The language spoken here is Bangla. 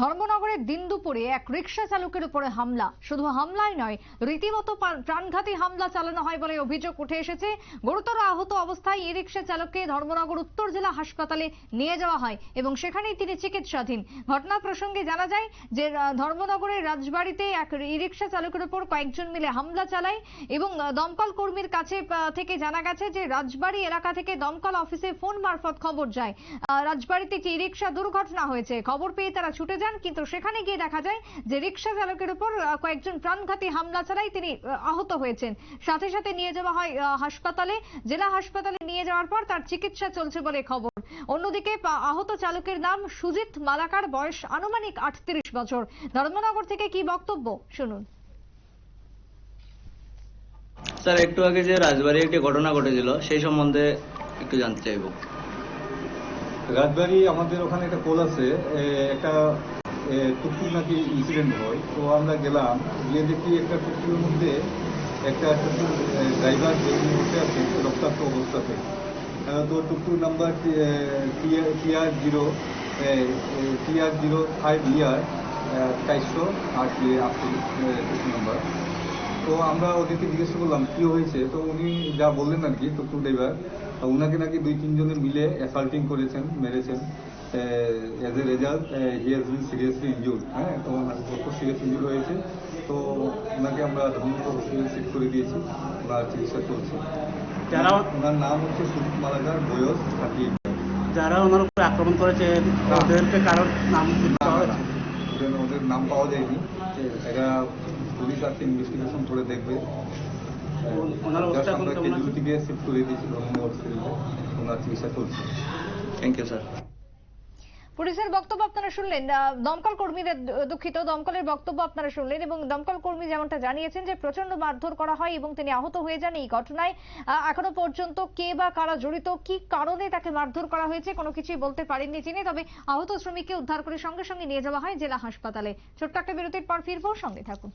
ধর্মনগরের দিন দুপুরে এক রিক্সা চালকের উপরে হামলা। শুধু হামলায় নয়, রীতিমতো প্রাণঘাতী হামলা চালানো হয় বলে অভিযোগ উঠে এসেছে। গুরুতর আহত অবস্থায় ই রিক্সা চালককে ধর্মনগর উত্তর জেলা হাসপাতালে নিয়ে যাওয়া হয় এবং সেখানেই তিনি চিকিৎসাধীন। ঘটনা প্রসঙ্গে জানা যায় যে ধর্মনগরের রাজবাড়িতে এক ই রিক্সা চালকের উপর কয়েকজন মিলে হামলা চালায় এবং দমকল কর্মীর কাছে থেকে জানা গেছে যে, রাজবাড়ি এলাকা থেকে দমকল অফিসে ফোন মারফত খবর যায়। রাজবাড়িতে একটি ই রিক্সা দুর্ঘটনা হয়েছে? খবর পেয়ে তারা ছুটে যান, কিন্তু সেখানে গিয়ে দেখা যায় যে রিক্সা চালকের উপর কয়েকজন প্রাণঘাতী হামলা চালায় তিনি আহত হয়েছেন। সাথে সাথে নিয়ে যাওয়া হয় হাসপাতালে। জেলা হাসপাতালে নিয়ে যাওয়ার পর তার চিকিৎসা চলছে বলে খবর। অন্যদিকে আহত চালকের নাম সুজিত মালাকার, বয়স আনুমানিক আটত্রিশ বছর। ধর্মনগর থেকে কি বক্তব্য? শুনুন। স্যার, একটু আগে যে রাজবাড়ি একটি ঘটনা ঘটেছিল, সেই সম্বন্ধে একটু জানতে চাইব। রাজবাড়ি আমাদের ওখানে একটা পোল আছে একটা টুকটুক নাকি ইনসিডেন্ট হয়। তো আমরা গেলাম, গিয়ে দেখি একটা টুকটুকের মধ্যে একটা টুকটুক ড্রাইভার বসে আছে, রক্তাক্ত অবস্থাতে তো tuktuk number TR zero TR zero five year চারশো আশি আশি টুকটুক নাম্বার তো আমরা ওদেরকে জিজ্ঞেস করলাম কি হয়েছে? তো উনি যা বললেন আর কি টুকটুক ড্রাইভার উনাকে নাকি দুই তিনজনে মিলে অ্যাসাল্টিং করেছেন মেরেছেন। As a result he has been seriously injured হ্যাঁ? তো ওনার কত সিরিয়াস ইনজুর হয়েছে। তো ওনাকে আমরা ধর্মপুর হসপিটালে শিফট করে দিয়েছি ওনার চিকিৎসা চলছে। যারা ওনার নাম হচ্ছে সুজিত মালাকার বয়স থার্টি যারা ওনার উপর আক্রমণ করেছে তাদেরকে কারোর নাম পাওয়া গেছে? ওদের ওদের নাম পাওয়া যায়নি। এটা পুলিশ আছে ইনভেস্টিগেশন করে দেখবে। ওনার শিফট করে হসপিটালে চিকিৎসা চলছে। থ্যাংক ইউ স্যার পুলিশের বক্তব্য আপনারা শুনলেন। দমকল কর্মীদের দুঃখিত, দমকলের বক্তব্য আপনারা শুনলেন এবং দমকল কর্মী যেমনটা জানিয়েছেন যে প্রচণ্ড মারধর করা হয় এবং তিনি আহত হয়ে যান এই ঘটনায়। এখনও পর্যন্ত কে বা কারা জড়িত, কি কারণে তাকে মারধর করা হয়েছে কোনো কিছুই বলতে পারেননি তিনি, তবে আহত শ্রমিককে উদ্ধার করে সঙ্গে সঙ্গে নিয়ে যাওয়া হয় জেলা হাসপাতালে। ছোট্ট একটা বিরতির পর ফিরবো, সঙ্গে থাকুন।